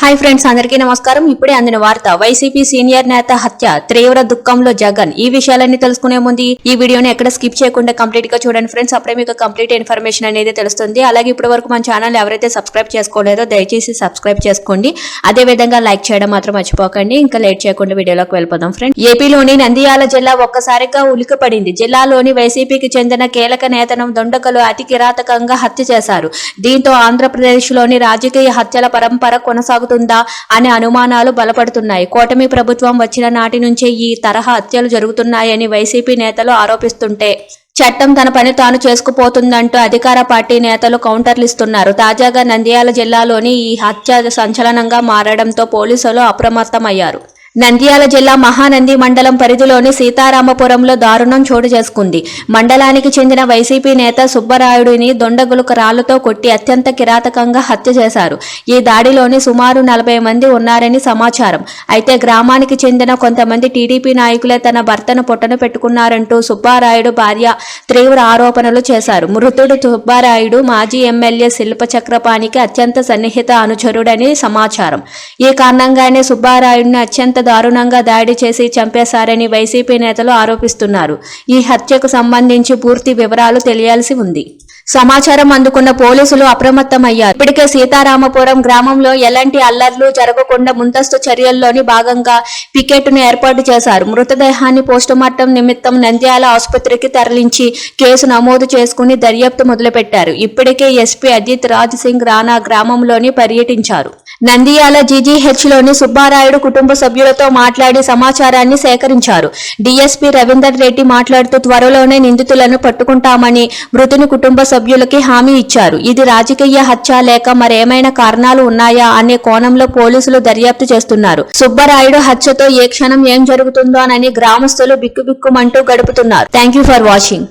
Hi friends అందరికీ నమస్కారం. ఇప్పుడే అందిన వార్త వైసీపీ సీనియర్ నేత హత్య తీవ్ర దుఃఖంలో జగన్. ఈ విషయాలన్నీ తెలుసుకునే ముందు ఈ వీడియోని ఎక్కడ స్కిప్ చేయకుండా కంప్లీట్గా చూడండి ఫ్రెండ్స్. అప్పుడే మీకు కంప్లీట్ ఇన్ఫర్మేషన్ అనేది తెలుస్తుంది. అలాగే ఇప్పటి వరకు మన ఛానల్ ఎవరైతే సబ్స్క్రైబ్ చేసుకోలేదో దయచేసి సబ్స్క్రైబ్ చేసుకోండి. అదే విధంగా లైక్ చేయడం మాత్రం మర్చిపోకండి. ఇంకా లేట్ చేయకుండా వీడియోలోకి వెళ్ళిపోదాం ఫ్రెండ్స్. ఏపీలోని నంద్యాల జిల్లా ఒక్కసారిగా ఉలికపడింది. జిల్లాలోని వైసీపీకి చెందిన కీలక నేతను దొండకలు అతి కిరాతకంగా హత్య చేశారు. దీంతో ఆంధ్రప్రదేశ్లోని రాజకీయ హత్యల పరంపర కొనసాగుతుంది అనే అనుమానాలు బలపడుతున్నాయి. కూటమి ప్రభుత్వం వచ్చిన నాటి నుంచే ఈ తరహా హత్యలు జరుగుతున్నాయని వైసీపీ నేతలు ఆరోపిస్తుంటే చట్టం తన పని తాను చేసుకుపోతుందంటూ అధికార పార్టీ నేతలు కౌంటర్లు ఇస్తున్నారు. తాజాగా నంద్యాల జిల్లాలోని ఈ హత్య సంచలనంగా మారడంతో పోలీసులు అప్రమత్తమయ్యారు. నంద్యాల జిల్లా మహానంది మండలం పరిధిలోని సీతారామపురంలో దారుణం చోటు చేసుకుంది. మండలానికి చెందిన వైసీపీ నేత సుబ్బరాయుడిని దొండగులకు రాళ్ళతో కొట్టి అత్యంత కిరాతకంగా హత్య చేశారు. ఈ దాడిలోని సుమారు నలభై మంది ఉన్నారని సమాచారం. అయితే గ్రామానికి చెందిన కొంతమంది టీడీపీ నాయకులే తన భర్తను పొట్టన పెట్టుకున్నారంటూ సుబ్బారాయుడు భార్య తీవ్ర ఆరోపణలు చేశారు. మృతుడు సుబ్బారాయుడు మాజీ ఎమ్మెల్యే శిల్ప చక్రపాణికి అత్యంత సన్నిహిత అనుచరుడని సమాచారం. ఈ కారణంగానే సుబ్బారాయుడిని అత్యంత దారుణంగా దాడి చేసి చంపేశారని వైసీపీ నేతలు ఆరోపిస్తున్నారు. ఈ హత్యకు సంబంధించి పూర్తి వివరాలు తెలియాల్సి ఉంది. సమాచారం అందుకున్న పోలీసులు అప్రమత్తమయ్యారు. ఇప్పటికే సీతారామపురం గ్రామంలో ఎలాంటి అల్లర్లు జరగకుండా ముందస్తు చర్యల్లోని భాగంగా పికెట్ను ఏర్పాటు చేశారు. మృతదేహాన్ని పోస్టుమార్టం నిమిత్తం నంద్యాల ఆసుపత్రికి తరలించి కేసు నమోదు చేసుకుని దర్యాప్తు మొదలుపెట్టారు. ఇప్పటికే ఎస్పీ అజిత్ రాజ్ సింగ్ రాణా గ్రామంలోని పర్యటించారు. నంద్యాల జీజీహెచ్లోని సుబ్బారాయుడు కుటుంబ సభ్యులతో మాట్లాడి సమాచారాన్ని సేకరించారు. డీఎస్పీ రవీందర్ రెడ్డి మాట్లాడుతూ త్వరలోనే నిందితులను పట్టుకుంటామని మృతుని కుటుంబ సభ్యులకి హామీ ఇచ్చారు. ఇది రాజకీయ హత్య లేక మరేమైనా కారణాలు ఉన్నాయా అనే కోణంలో పోలీసులు దర్యాప్తు చేస్తున్నారు. సుబ్బారాయుడు హత్యతో ఏ క్షణం ఏం జరుగుతుందోనని గ్రామస్తులు బిక్కుబిక్కుమంటూ గడుపుతున్నారు. Thank you for watching.